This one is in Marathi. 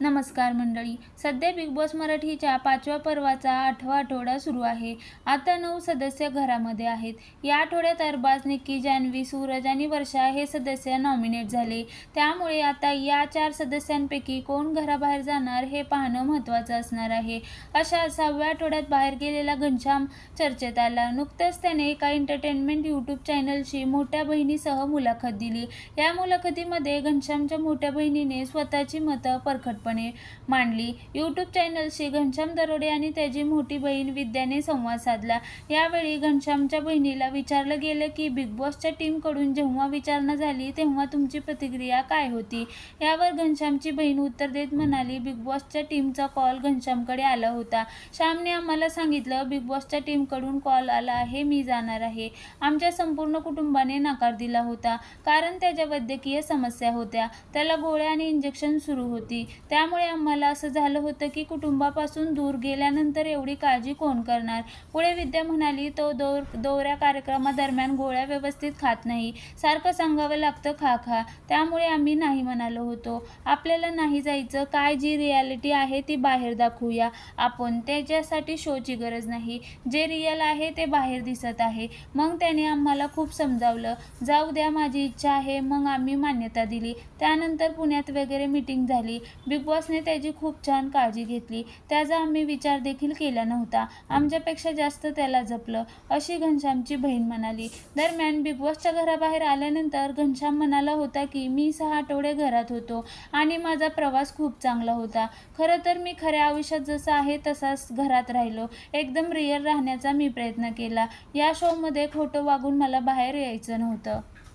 नमस्कार मंडळी सध्या बिग बॉस मराठीच्या पाचव्या पर्वाचा आठवा आठवडा सुरू आहे. आता नऊ सदस्य घरामध्ये आहेत. या आठवड्यात अरबाज निक्की जान्हवी सूरज आणि वर्षा हे सदस्य नॉमिनेट झाले. त्यामुळे आता या चार सदस्यांपैकी कोण घराबाहेर जाणार हे पाहणं महत्त्वाचं असणार आहे. अशा सहाव्या आठवड्यात बाहेर गेलेला घनश्याम चर्चेत आला. नुकतंच त्याने एका एंटरटेनमेंट यूट्यूब चॅनलशी मोठ्या बहिणीसह मुलाखत दिली. या मुलाखतीमध्ये घनश्यामच्या मोठ्या बहिणीने स्वतःची मतं परखटपणे मांडली. यूट्यूब चॅनलशी घनश्याम दरोडे आणि त्याची मोठी बहीण विद्याने संवाद साधला. यावेळी घनश्यामच्या बहिणीला विचारलं गेलं की बिग बॉसच्या टीमकडून जेव्हा विचारणा झाली तेव्हा तुमची प्रतिक्रिया काय होती? यावर घनश्यामची बहीण उत्तर देत म्हणाली बिग बॉसच्या टीमचा कॉल घनश्यामकडे आला होता. श्यामने आम्हाला सांगितलं बिग बॉसच्या टीमकडून कॉल आला आहे मी जाणार आहे. आमच्या संपूर्ण कुटुंबाने नकार दिला होता कारण त्याच्या वैद्यकीय समस्या होत्या. त्याला गोळ्या आणि इंजेक्शन सुरू होती. त्यामुळे आम्हाला असं झालं होतं की कुटुंबापासून दूर गेल्यानंतर एवढी काळजी कोण करणार? पुढे विद्या म्हणाली तो दौर दौऱ्या कार्यक्रमादरम्यान गोळ्या व्यवस्थित खात नाही. सारखं सांगावं लागतं खा खा. त्यामुळे आम्ही नाही म्हणालो होतो. आपल्याला नाही जायचं. काय जी रियालिटी आहे ती बाहेर दाखवूया आपण. त्याच्यासाठी शोची गरज नाही. जे रियल आहे ते बाहेर दिसत आहे. मग त्याने आम्हाला खूप समजावलं. जाऊ द्या माझी इच्छा आहे. मग आम्ही मान्यता दिली. त्यानंतर पुण्यात वगैरे मीटिंग झाली. बिग बिग बॉसने त्याची खूप छान काळजी घेतली. त्याचा आम्ही विचार देखील केला नव्हता. आमच्यापेक्षा जास्त त्याला जपलं. अशी घनश्यामची बहीण म्हणाली दरम्यान बिग बॉसच्या घराबाहेर आल्यानंतर घनश्याम म्हणाला होता की मी सहा आठवडे घरात होतो आणि माझा प्रवास खूप चांगला होता. खरं तर मी खऱ्या आयुष्यात जसं आहे तसाच घरात राहिलो. एकदम रिअल राहण्याचा मी प्रयत्न केला. या शोमध्ये खोटं वागून मला बाहेर यायचं नव्हतं.